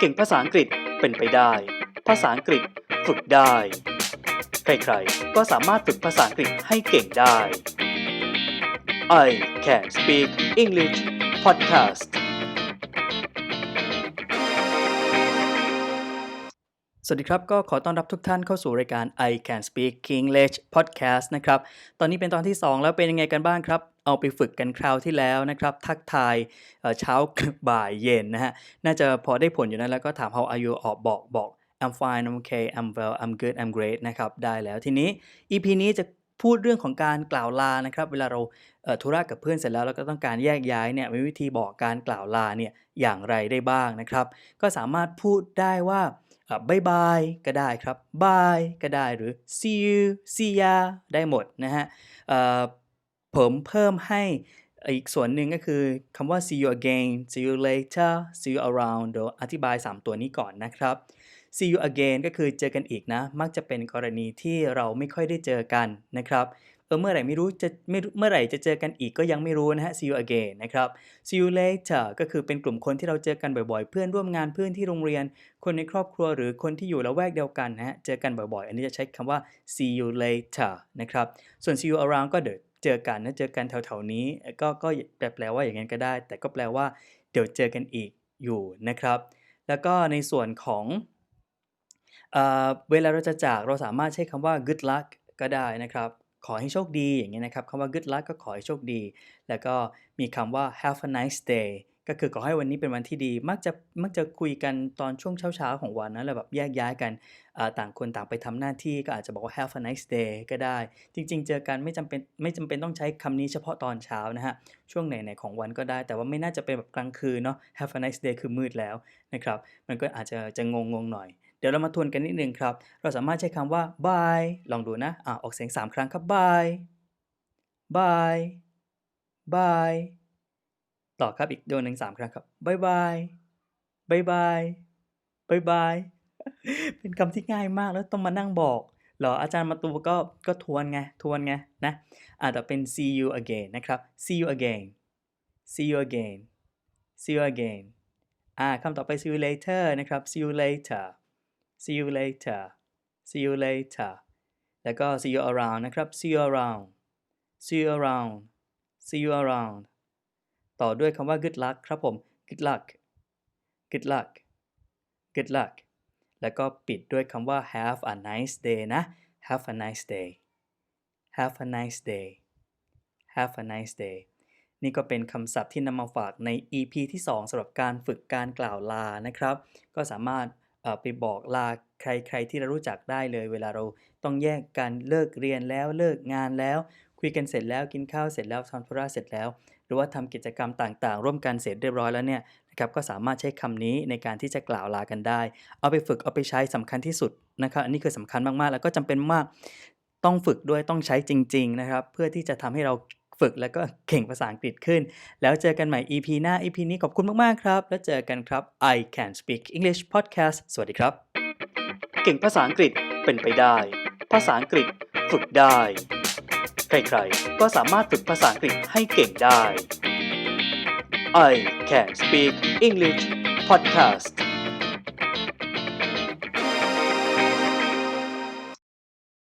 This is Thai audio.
เก่งภาษาอังกฤษเป็นไปได้ ภาษาอังกฤษฝึกได้ ใครๆ ก็สามารถฝึกภาษาอังกฤษให้เก่งได้ I can speak English podcast สวัสดีครับ ก็ขอต้อนรับทุกท่านเข้าสู่รายการ I Can Speak English Podcast นะครับ ตอนนี้เป็นตอนที่ 2 แล้วเป็นยังไงกันบ้างครับ เอาไปฝึกกันคราวที่แล้วนะครับ ทักทายเช้าบ่ายเย็นนะฮะ น่าจะพอได้ผลอยู่นะแล้วก็ถาม how are you ออกบอกบอก I'm fine I'm okay I'm well I'm good I'm great นะครับ ได้แล้วทีนี้ EP นี้จะพูดเรื่องของการกล่าวลานะครับ เวลาเราธุระกับเพื่อนเสร็จแล้วแล้วก็ต้องการแยกย้ายเนี่ยมีวิธีบอกการกล่าวลาเนี่ยอย่างไรได้บ้างนะครับ ก็สามารถพูดได้ว่าบายบายก็ได้ครับบายก็ได้หรือ see you see ya ได้หมดนะฮะ ผมเพิ่มให้อีกส่วนหนึ่งก็คือคำว่า see you again see you later see you around เดี๋ยวอธิบาย 3 ตัวนี้ก่อนนะครับ see you again ก็คือเจอกันอีกนะ มักจะเป็นกรณีที่เราไม่ค่อยได้เจอกันนะครับเออเมื่อไหร่ไม่รู้จะไม่เมื่อไหร่จะเจอกันอีกก็ยังไม่รู้นะฮะ see you again นะครับ see you later ก็คือเป็นกลุ่มคนที่เราเจอกันบ่อยๆ เพื่อนร่วมงานเพื่อนที่โรงเรียน คนในครอบครัวหรือคนที่อยู่ละแวกเดียวกันนะฮะเจอกันบ่อยๆ อันนี้จะใช้คำว่า see you later นะครับ ส่วน see you around ก็เดี๋ยว เจอกันนะเจอกันแถวๆนี้ ก็ก็แปลว่าอย่างนั้นก็ได้ แต่ก็แปลว่า เดี๋ยวเจอกันอีกอยู่นะครับ แล้วก็ในส่วนของเอเวลาเราจะจากเราสามารถใช้คำว่า good luck ก็ได้นะครับ ขอให้โชคดีอย่างเงี้ยนะครับคำว่า good luck ก็ขอให้โชคดี แล้วก็มีคำว่า have a nice day ก็คือขอให้วันนี้เป็นวันที่ดี มักจะมักจะคุยกันตอนช่วงเช้าๆของวันนะแล้วแบบแยกย้ายกันต่างคนต่างไปทำหน้าที่ก็อาจจะบอกว่า have a nice day ก็ได้ จริง ๆ เจอกันไม่จำเป็นไม่จำเป็นต้องใช้คำนี้เฉพาะตอนเช้านะฮะ ช่วงไหนๆของวันก็ได้ แต่ว่าไม่น่าจะเป็นแบบกลางคืนเนาะ have a nice day คือมืดแล้วนะครับ มันก็อาจจะจะงงๆหน่อยเดี๋ยวเรามาทวนกันนิดนึงครับ เราสามารถใช้คำว่า bye ลองดูนะ อ่าออกเสียง 3 ครั้งครับ bye bye bye ต่อครับอีกโดนหนึ่งสามครั้งครับ bye bye bye bye bye bye เป็นคำที่ง่ายมากแล้วต้องมานั่งบอกหรออาจารย์มาตูก็ก็ทวนไงทวนไงนะอ่าแต่เป็น see you again นะครับ see you again see you again see you again อ่าคำต่อไป see you later นะครับ see you later see you later see you later แล้วก็ see you around นะครับ see you around see you around see you around ต่อด้วยคำว่า good luck ครับผม good luck good luck good luck แล้วก็ปิดด้วยคำว่า have a nice day นะ have a nice day have a nice day have a nice day นี่ก็เป็นคำศัพท์ที่นำมาฝากใน EP ที่ 2สำหรับการฝึกการกล่าวลานะครับ ก็สามารถไปบอกลาใครๆที่เรารู้จักได้เลย เวลาเราต้องแยกกันเลิกเรียนแล้วเลิกงานแล้ว คุยกันเสร็จแล้วกินข้าวเสร็จแล้วทำธุระเสร็จแล้ว หรือว่าทำกิจกรรมต่างๆ ร่วมกันเสร็จเรียบร้อยแล้วเนี่ยนะครับก็สามารถใช้คำนี้ในการที่จะกล่าวลากันได้ เอาไปฝึกเอาไปใช้สำคัญที่สุดนะครับอันนี้คือสำคัญมากๆ แล้วก็จำเป็นมากต้องฝึกด้วยต้องใช้จริง ๆ นะครับ เพื่อที่จะทำให้เราฝึกแล้วก็เก่งภาษาอังกฤษขึ้น แล้วเจอกันใหม่ EP หน้า EP นี้ขอบคุณมาก ๆ ครับ แล้วเจอกันครับ I Can Speak English Podcast สวัสดีครับ เก่งภาษาอังกฤษเป็นไปได้ ภาษาอังกฤษฝึกได้ ใครๆ ก็สามารถฝึกภาษาอังกฤษให้เก่งได้ I Can Speak English Podcast